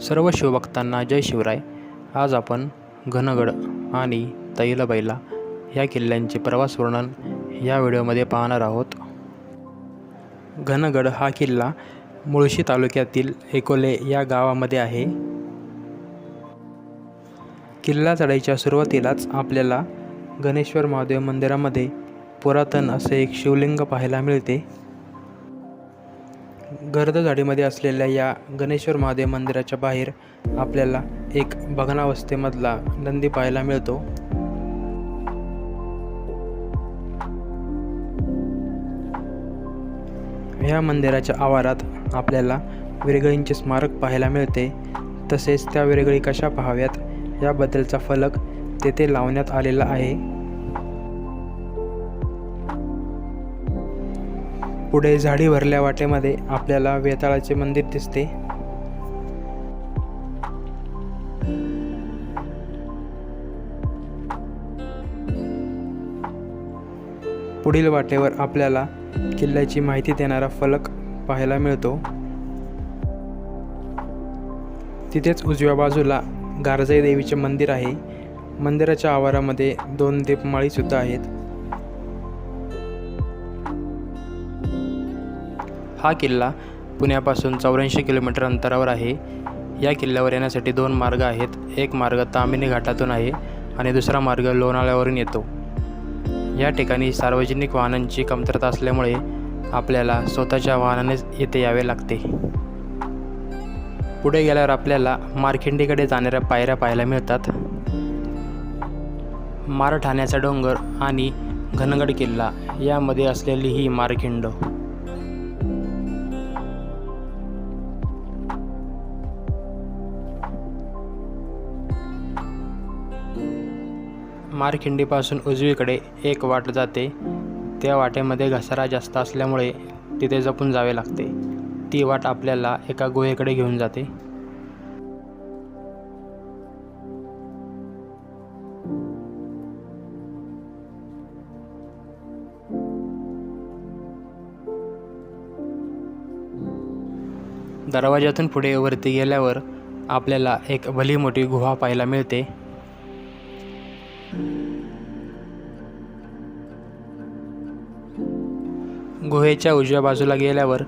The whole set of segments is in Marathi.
सर्व शिवभक्तांना जय शिवराय. आज आपण घनगड आणि तैलबैला या किल्ल्यांचे प्रवास वर्णन या व्हिडिओमध्ये पाहणार आहोत. घनगड हा किल्ला मुळशी तालुक्यातील एकोले या गावामध्ये आहे. किल्ला चढाईच्या सुरुवातीलाच आपल्याला गणेश्वर महादेव मंदिरामध्ये पुरातन असे एक शिवलिंग पाहायला मिळते. गर्द झाडीमध्ये असलेल्या या गणेश्वर महादेव मंदिराच्या बाहेर आपल्याला एक भग्नावस्थेमधला नंदी पाहायला मिळतो. ह्या मंदिराच्या आवारात आपल्याला विरगळींचे स्मारक पाहायला मिळते. तसेच त्या विरगळी कशा पाहाव्यात? याबद्दलचा फलक तेथे लावण्यात आलेला आहे. पुढे झाडी भरल्या वाटेमध्ये आपल्याला वेताळाचे मंदिर दिसते. पुढील वाटेवर आपल्याला किल्ल्याची माहिती देणारा फलक पाहायला मिळतो. तिथेच उजव्या बाजूला गारजाई देवीचे मंदिर आहे. मंदिराच्या आवारामध्ये दोन दीपमाळीसुद्धा आहेत. हा किल्ला पुण्यापासून चौऱ्याऐंशी किलोमीटर अंतरावर आहे. या किल्ल्यावर येण्यासाठी दोन मार्ग आहेत. एक मार्ग तामिनी घाटातून आहे आणि दुसरा मार्ग लोणावळ्यावरून येतो. या ठिकाणी सार्वजनिक वाहनांची कमतरता असल्यामुळे आपल्याला स्वतःच्या वाहनानेच येथे यावे लागते. पुढे गेल्यावर आपल्याला मारखिंडीकडे जाणाऱ्या पायऱ्या पाहायला मिळतात. मारठाण्याचा डोंगर आणि घनगड किल्ला यामध्ये असलेली ही मारखिंड. मारखिंडीपासून उजवीकडे एक वाट जाते. त्या वाटेमध्ये घसारा जास्त असल्यामुळे तिथे जपून जावे लागते. ती वाट आपल्याला एका गुहेकडे घेऊन जाते. दरवाज्यातून पुढे वरती गेल्यावर आपल्याला एक भली मोठी गुहा पाहायला मिळते. गुहेच्या उजव्या बाजूला गेल्यावर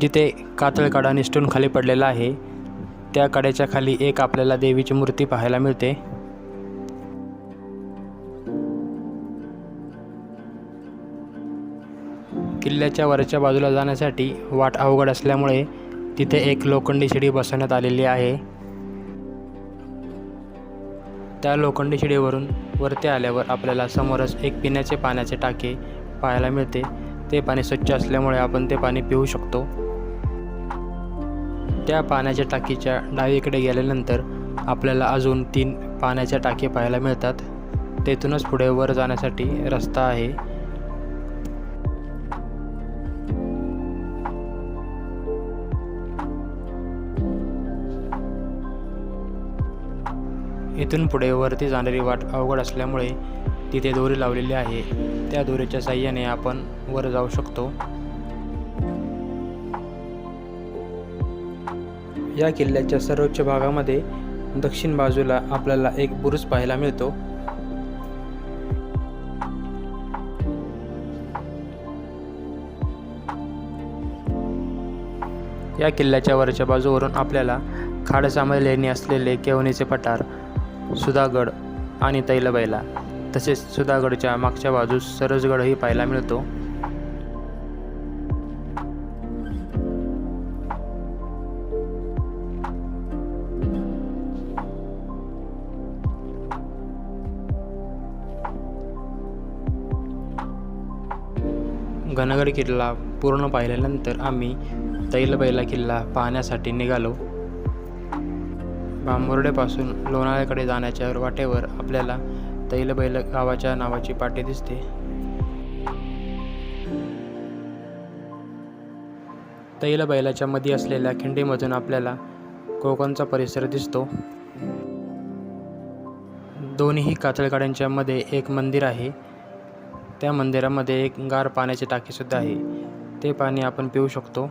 जिथे कातळ कडा निसटून खाली पडलेला आहे त्या कड्याच्या खाली एक आपल्याला देवीची मूर्ती पाहायला मिळते. किल्ल्याच्या वरच्या बाजूला जाण्यासाठी वाट अवघड असल्यामुळे तिथे एक लोखंडी शिडी बसवण्यात आलेली आहे. त्या लोखंडी शिडीवरून वरती आल्यावर आपल्याला समोरच एक पिण्याचे पाण्याचे टाके पाहायला मिळते. ते पाणी स्वच्छ असल्यामुळे आपण ते पाणी पिऊ शकतो. त्या पाण्याच्या टाकीच्या डावीकडे गेल्यानंतर आपल्याला अजून तीन पाण्याच्या टाके पाहायला मिळतात. तेथूनच पुढे वर जाण्यासाठी रस्ता आहे. इथून पुढे वरती जाणारी वाट अवघड असल्यामुळे तिथे दोरी लावलेली आहे. त्या दोरीच्या साह्याने आपण वर जाऊ शकतो. या किल्ल्याच्या सर्वोच्च भागामध्ये दक्षिण बाजूला आपल्याला एक बुरुज पाहायला मिळतो. या किल्ल्याच्या वरच्या बाजूवरून आपल्याला खाडसामध्ये लेणी असलेले केवणीचे पठार सुधागड आणि तैलबैला तसेच सुधागडच्या मागच्या बाजूस सरसगडही पाहायला मिळतो. घनगड किल्ला पूर्ण पाहिल्यानंतर आम्ही तैलबैला किल्ला पाहण्यासाठी निघालो. बांबुर्डेपासून लोणाळ्याकडे जाण्याच्या वाटेवर आपल्याला तैलबैल गावाच्या नावाची पाटी दिसते. तैलबैलाच्या मध्ये असलेल्या खिंडीमधून आपल्याला कोकणचा परिसर दिसतो. दोन्ही कातळगाड्यांच्या मध्ये एक मंदिर आहे. त्या मंदिरामध्ये एक गार पाण्याची टाकीसुद्धा आहे. ते पाणी आपण पिऊ शकतो.